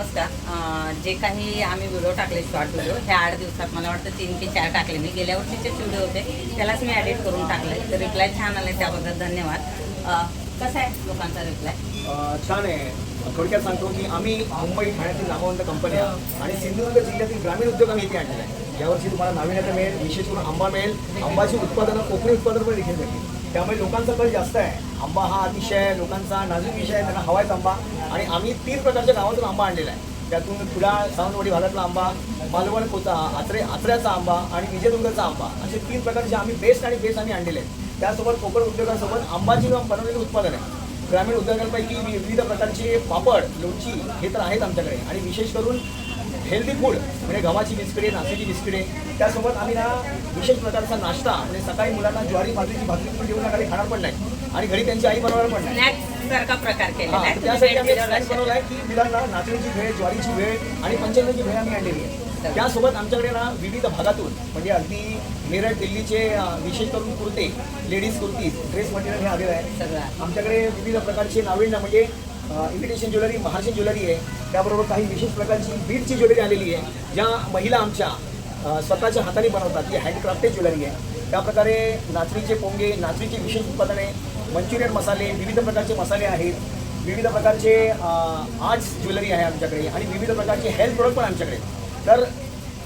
नमस्कार. जे काही आम्ही व्हिडिओ टाकले शॉर्ट व्हिडिओ ह्या आठ दिवसात मला वाटतं तीन ते चार टाकले. मी गेल्या वर्षीचेच व्हिडिओ होते त्यालाच मी ॲडिट करून टाकले तर रिप्लाय छान आले त्याबद्दल धन्यवाद. कसा आहे लोकांचा रिप्लाय छान आहे. थोडक्यात सांगतो की आम्ही मुंबई ठाण्यातील नामवंत कंपन्या आणि सिंधुदुर्ग जिल्ह्यातील ग्रामीण उद्योग आम्ही इथे आणलेला आहे. यावर्षी तुम्हाला नाविन्यता मिळेल विशेष करून आंबा मिळेल आंबाची उत्पादनं कोकणी उत्पादन पण देखील मिळतील त्यामुळे लोकांचा कल जास्त आहे. आंबा हा अतिशय लोकांचा नाजूक विषय आहे त्यांना हवायचा आंबा. आणि आम्ही तीन प्रकारच्या गावातून आंबा आणलेला आहे. त्यातून फुला सावंतवाडी भागातला आंबा मालवण कोचा आत्रे आत्र्याचा आंबा आणि विजयदुर्गाचा आंबा. असे तीन प्रकारचे आम्ही बेस्ट आणि बेस्ट आम्ही आणलेले आहेत. त्यासोबत कोकण उद्योगासोबत आंबाची बनवलेले उत्पादन आहे. ग्रामीण उद्योगांपैकी विविध प्रकारचे पापड लोणची हे तर आहेत आमच्याकडे. आणि विशेष करून हेल्दी फूड म्हणजे गव्हाची बिस्किटे नाचीची बिस्किटे त्यासोबत आम्ही ना विशेष प्रकारचा नाश्ता म्हणजे सकाळी मुलांना ज्वारी बाजरीची भाकरी पण देऊन घरी खाणार पण नाही. आणि घरी त्यांची आई बनवणार पण नाही. सारखा प्रकार केलेला त्यासाठी आम्ही बनवला आहे की मुलांना नाचणीची भेळ ज्वारीची भेळ आणि पंचगंगाची भेळ आम्ही आणलेली आहे. त्यासोबत आमच्याकडे ना विविध भागातून म्हणजे अगदी मेरठ दिल्लीचे विशेष करून कुर्ते लेडीज कुर्तीज ड्रेस मटेरियल हे आलेलं आहे. आमच्याकडे विविध प्रकारचे नाविन्य म्हणजे इमिटेशन ज्वेलरी महाराष्ट्रीयन ज्वेलरी आहे. त्याबरोबर काही विशेष प्रकारची बीडची ज्वेलरी आलेली आहे ज्या महिला आमच्या स्वतःच्या हाताने बनवतात. ती हँडक्राफ्टेड ज्वेलरी आहे. त्याप्रकारे नाचणीचे पोंगे नाचणीची विशेष उत्पादने मंचुरियन मसाले विविध प्रकारचे मसाले आहेत. विविध प्रकारचे आर्ट्स ज्वेलरी आहे आमच्याकडे आणि विविध प्रकारचे हेल्थ प्रोडक्ट पण आमच्याकडे तर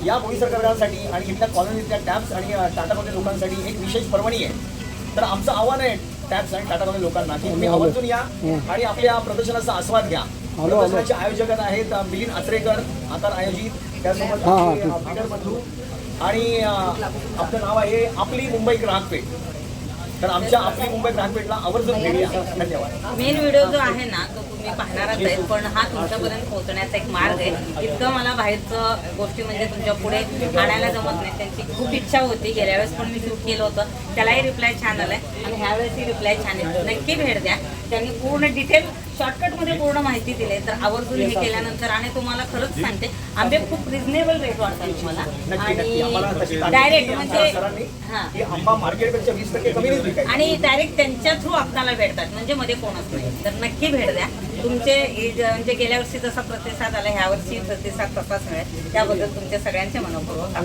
या बोईसर सरकारसाठी आणि इथल्या कॉलनीतल्या टॅप्स आणि टाटामध्ये लोकांसाठी एक विशेष पर्वणी आहे. तर आमचं आव्हान आहे टॅप्स आणि टाटामध्ये लोकांना की तुम्ही आवर्जून या आणि आपल्या प्रदर्शनाचा आस्वाद घ्या. प्रदर्शनाचे आयोजक आहेत मिलिंद आचरेकर आकार आयोजित. त्यासोबत बंधू. आणि आपलं नाव आहे आपली मुंबई ग्राहक पेठ तर आमच्या आपली मुंबई ग्राहक आवर्जून भेट धन्यवाद. मेन व्हिडिओ जो आहे ना तो तुम्ही पाहणारच आहे पण हा तुमच्यापर्यंत पोहोचण्याचा एक मार्ग आहे. इतकं मला बाहेरचं गोष्टी म्हणजे तुमच्यापुढे आणायला जमत नाही. त्यांची खूप इच्छा होती गेल्या वेळेस पण मी शूट केलं होतं. त्यालाही रिप्लाय छान आलाय. आणि ह्यावेळेसही रिप्लाय छान आहे. नक्की भेट द्या. त्यांनी पूर्ण डिटेल शॉर्टकटमध्ये पूर्ण माहिती दिली तर आवर्जून हे केल्यानंतर आणि तुम्हाला खरंच सांगते आंबे खूप रिझनेबल रेट वाटतात तुम्हाला. ताकद डायरेक्ट म्हणजे आंबा मार्केटपेक्षा आणि डायरेक्ट त्यांच्या थ्रू आपल्याला भेटतात म्हणजे मध्ये कोणच नाही. तर नक्की भेट द्या. तुमचे म्हणजे गेल्या वर्षी जसा प्रतिसाद आला ह्या वर्षी प्रतिसाद तसाच मिळेल. त्याबद्दल तुमच्या सगळ्यांचे मनपूर्वक.